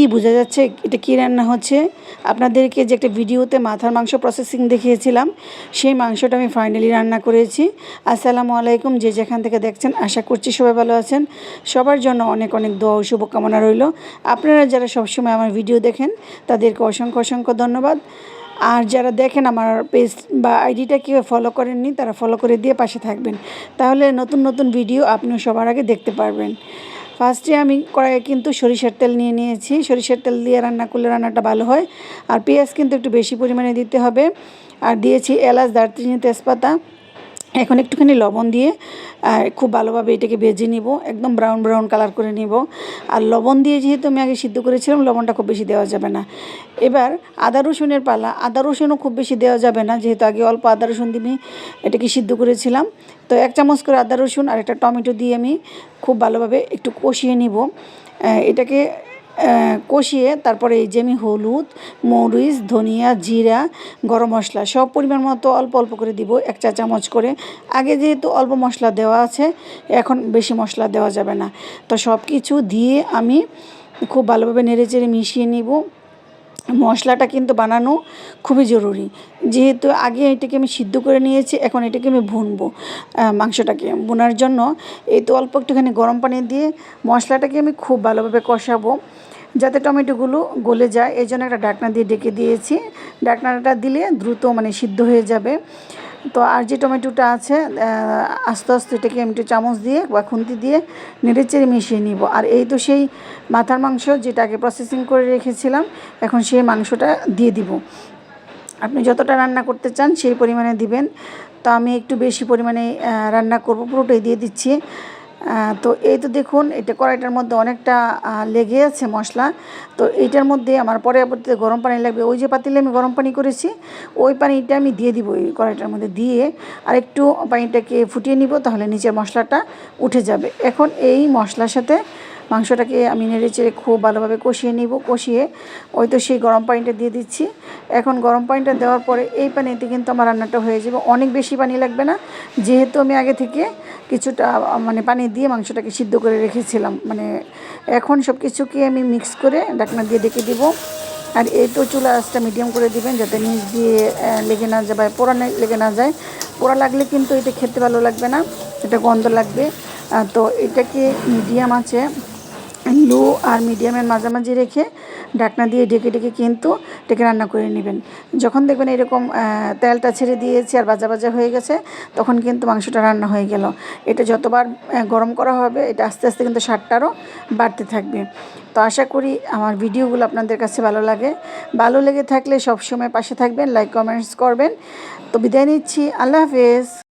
কি বোঝা যাচ্ছে, এটা কী রান্না হচ্ছে? আপনাদেরকে যে একটা ভিডিওতে মাথার মাংস প্রসেসিং দেখিয়েছিলাম, সেই মাংসটা আমি ফাইনালি রান্না করেছি। আসসালামু আলাইকুম, যে যেখান থেকে দেখছেন, আশা করছি সবাই ভালো আছেন। সবার জন্য অনেক অনেক দোয়া ও শুভকামনা রইল। আপনারা যারা সবসময় আমার ভিডিও দেখেন, তাদেরকে অসংখ্য অসংখ্য ধন্যবাদ। আর যারা দেখেন আমার পেজ বা আইডিটা কেউ ফলো করেননি, তারা ফলো করে দিয়ে পাশে থাকবেন। তাহলে নতুন নতুন ভিডিও আপনিও সবার আগে দেখতে পারবেন। ফার্স্টে আমি কড়াইয়ে কিন্তু সরিষার তেল নিয়ে নিয়েছি। সরিষার তেল দিয়ে রান্না করলে রান্নাটা ভালো হয়। আর পেঁয়াজ কিন্তু একটু বেশি পরিমাণে দিতে হবে। আর দিয়েছি এলাচ, দারচিনি, তেজপাতা। এখন একটুখানি লবণ দিয়ে খুব ভালোভাবে এটাকে ভেজে নিব, একদম ব্রাউন ব্রাউন কালার করে নিব। আর লবণ দিয়ে যেহেতু আমি আগে সিদ্ধ করেছিলাম, লবণটা খুব বেশি দেওয়া যাবে না। এবার আদা রসুনের পালা, আদা রসুনও খুব বেশি দেওয়া যাবে না, যেহেতু আগে অল্প আদা রসুন দিয়ে এটাকে সিদ্ধ করেছিলাম। তো এক চামচ করে আদা রসুন আর একটা টমেটো দিয়ে আমি খুব ভালোভাবে একটু কষিয়ে নিব। এটাকে কষিয়ে তারপরে এই যে আমি হলুদ, মরিচ, ধনিয়া, জিরা, গরম মশলা সব পরিমাণ মতো অল্প অল্প করে দিব, এক চা চামচ করে। আগে যেহেতু অল্প মশলা দেওয়া আছে, এখন বেশি মশলা দেওয়া যাবে না। তো সব কিছু দিয়ে আমি খুব ভালোভাবে নেড়ে চেড়ে মিশিয়ে নিব। মশলাটা কিন্তু বানানো খুবই জরুরি। যেহেতু আগে এটাকে আমি সিদ্ধ করে নিয়েছি, এখন এটাকে আমি ভুনবো মাংসটাকে। বোনার জন্য এই তো অল্প একটুখানি গরম পানি দিয়ে মশলাটাকে আমি খুব ভালোভাবে কষাবো, যাতে টমেটোগুলো গলে যায়। এই জন্য একটা ডাকনা দিয়ে ডেকে দিয়েছি। ডাকনাটা দিলে দ্রুত মানে সিদ্ধ হয়ে যাবে। তো আর যে টমেটোটা আছে আস্তে আস্তে এটাকে আমি একটু চামচ দিয়ে বা খুন্তি দিয়ে নেড়ে চেড়ে মিশিয়ে নিব। আর এই তো সেই মাথার মাংস যেটাকে প্রসেসিং করে রেখেছিলাম, এখন সেই মাংসটা দিয়ে দিব। আপনি যতটা রান্না করতে চান সেই পরিমাণে দিবেন। তো আমি একটু বেশি পরিমাণে রান্না করব, পুরোটাই দিয়ে দিচ্ছি। তো এই তো দেখুন, এটা কড়াইটার মধ্যে অনেকটা লেগে আছে মশলা। তো এইটার মধ্যে আমার পরবর্তীতে গরম পানি লাগবে। ওই যে পাতিলে আমি গরম পানি করেছি, ওই পানিটা আমি দিয়ে দিব ওই কড়াইটার মধ্যে দিয়ে, আর একটু পানিটাকে ফুটিয়ে নিব, তাহলে নিচের মশলাটা উঠে যাবে। এখন এই মশলার সাথে মাংসটাকে আমি নেড়ে চেড়ে খুব ভালোভাবে কষিয়ে নিব, কষিয়ে ওই তো সেই গরম পানিটা দিয়ে দিচ্ছি। এখন গরম পানিটা দেওয়ার পরে এই পানিতে কিন্তু আমার রান্নাটা হয়ে যাবে। অনেক বেশি পানি লাগবে না, যেহেতু আমি আগে থেকে কিছুটা মানে পানি দিয়ে মাংসটাকে সিদ্ধ করে রেখেছিলাম। মানে এখন সব কিছুকে আমি মিক্স করে ডাকনা দিয়ে ডেকে দিব। আর এই তো চুলা আঁচটা মিডিয়াম করে দিবেন যাতে নিচ দিয়ে লেগে না যায় বা পোড়া লেগে না যায়। পোড়া লাগলে কিন্তু এটা খেতে ভালো লাগবে না, এটা গন্ধ লাগবে। তো এটাকে মিডিয়াম আছে লো আর মিডিয়ামের মাঝামাঝি রেখে ঢাকনা দিয়ে ঢেকে ঢেকে কিন্তু ডেকে রান্না করে নেবেন। যখন দেখবেন এরকম তেলটা ছেড়ে দিয়েছে আর বাজা বাজা হয়ে গেছে, তখন কিন্তু মাংসটা রান্না হয়ে গেল। এটা যতবার গরম করা হবে, এটা আস্তে আস্তে কিন্তু স্বাদটারও বাড়তে থাকবে। তো আশা করি আমার ভিডিওগুলো আপনাদের কাছে ভালো লাগে। ভালো লেগে থাকলে সবসময় পাশে থাকবেন লাইক কমেন্টস করবেন। তো বিদায় নিচ্ছি, আল্লাহ হাফেজ।